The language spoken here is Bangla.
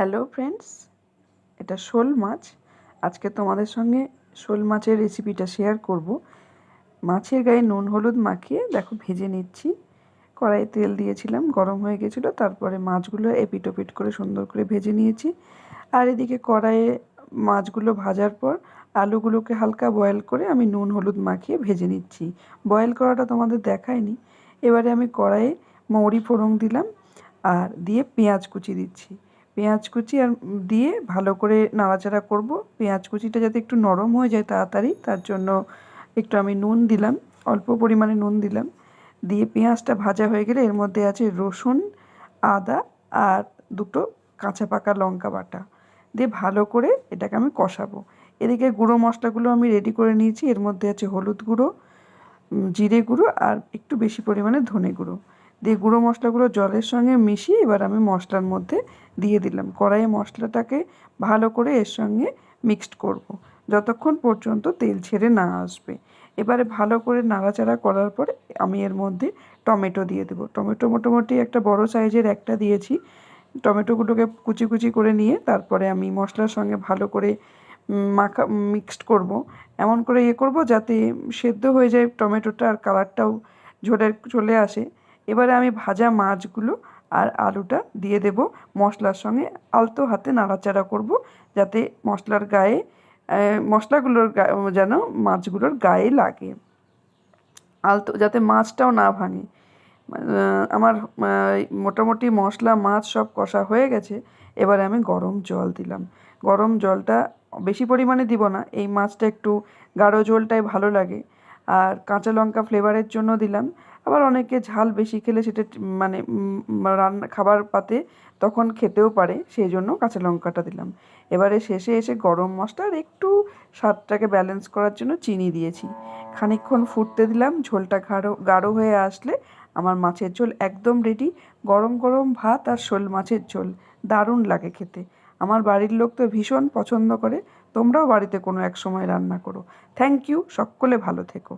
হ্যালো ফ্রেন্ডস, এটা শোল মাছ। আজকে তোমাদের সঙ্গে শোল মাছের রেসিপিটা শেয়ার করব। মাছের গায়ে নুন, হলুদ মাখিয়ে দেখো ভেজে নিচ্ছি। কড়াইয়ে তেল দিয়েছিলাম, গরম হয়ে গেছিল, তারপরে মাছগুলো এপিটোপিট করে সুন্দর করে ভেজে নিয়েছি। আর এদিকে কড়াইয়ে মাছগুলো ভাজার পর আলুগুলোকে হালকা বয়েল করে আমি নুন, হলুদ মাখিয়ে ভেজে নিচ্ছি। বয়েল করাটা তোমাদের দেখায়নি। এবারে আমি কড়াইয়ে মৌরি ফোড়ন দিলাম আর দিয়ে পেঁয়াজ কুচি দিচ্ছি। পেঁয়াজ কুচি আর দিয়ে ভালো করে নাড়াচাড়া করব। পেঁয়াজ কুচিটা যাতে একটু নরম হয়ে যায় তাড়াতাড়ি, তার জন্য একটু আমি নুন দিলাম, অল্প পরিমাণে নুন দিলাম। দিয়ে পেঁয়াজটা ভাজা হয়ে গেলে এর মধ্যে আছে রসুন, আদা আর দুটো কাঁচা পাকা লঙ্কা বাটা। দিয়ে ভালো করে এটাকে আমি কষাবো। এদিকে গুঁড়ো মশলাগুলো আমি রেডি করে নিয়েছি। এর মধ্যে আছে হলুদ গুঁড়ো জিরে গুঁড়ো আর একটু বেশি পরিমাণে ধনে গুঁড়ো। দিয়ে গুঁড়ো মশলাগুলো জলের সঙ্গে মিশিয়ে এবার আমি মশলার মধ্যে দিয়ে দিলাম। কড়াইয়ে মশলাটাকে ভালো করে এর সঙ্গে মিক্সড করব। যতক্ষণ পর্যন্ত তেল ছেড়ে না আসবে। এবারে ভালো করে নাড়াচাড়া করার পরে আমি এর মধ্যে টমেটো দিয়ে দেবো। টমেটো মোটামুটি একটা বড় সাইজের একটা দিয়েছি। টমেটোগুলোকে কুচি কুচি করে নিয়ে তারপরে আমি মশলার সঙ্গে ভালো করে মাখা মিক্সড করব। এমন করে ইয়ে করব যাতে সেদ্ধ হয়ে যায় টমেটোটা আর কালারটাও ঝোলের চলে আসে। এবারে আমি ভাজা মাছগুলো আর আলুটা দিয়ে দেব। মশলার সঙ্গে আলতো হাতে নাড়াচাড়া করব যাতে মশলার গায়ে মশলাগুলোর যেন মাছগুলোর গায়ে লাগে। আলতো, যাতে মাছটাও না ভাঙে। আমার মোটামুটি মশলা, মাছ সব কষা হয়ে গেছে। এবারে আমি গরম জল দিলাম। গরম জলটা বেশি পরিমাণে দিব না, এই মাছটা একটু গাঢ় ঝোলটাই ভালো লাগে। আর কাঁচা লঙ্কা ফ্লেভারের জন্য দিলাম। আবার অনেকে ঝাল বেশি খেলে সেটা মানে রান্না, খাবার পাতে তখন খেতেও পারে সেই জন্য কাঁচা লঙ্কাটা দিলাম। এবারে শেষে এসে গরম মশলার একটু স্বাদটাকে ব্যালেন্স করার জন্য চিনি দিয়েছি। খানিকক্ষণ ফুটতে দিলাম, ঝোলটা গাঢ় গাঢ় হয়ে আসলে আমার মাছের ঝোল একদম রেডি গরম গরম ভাত আর শোল মাছের ঝোল। দারুণ লাগে খেতে। আমার বাড়ির লোক তো ভীষণ পছন্দ করে, তোমরাও বাড়িতে কোনো এক সময় রান্না করো। থ্যাংক ইউ সকলে ভালো থেকো।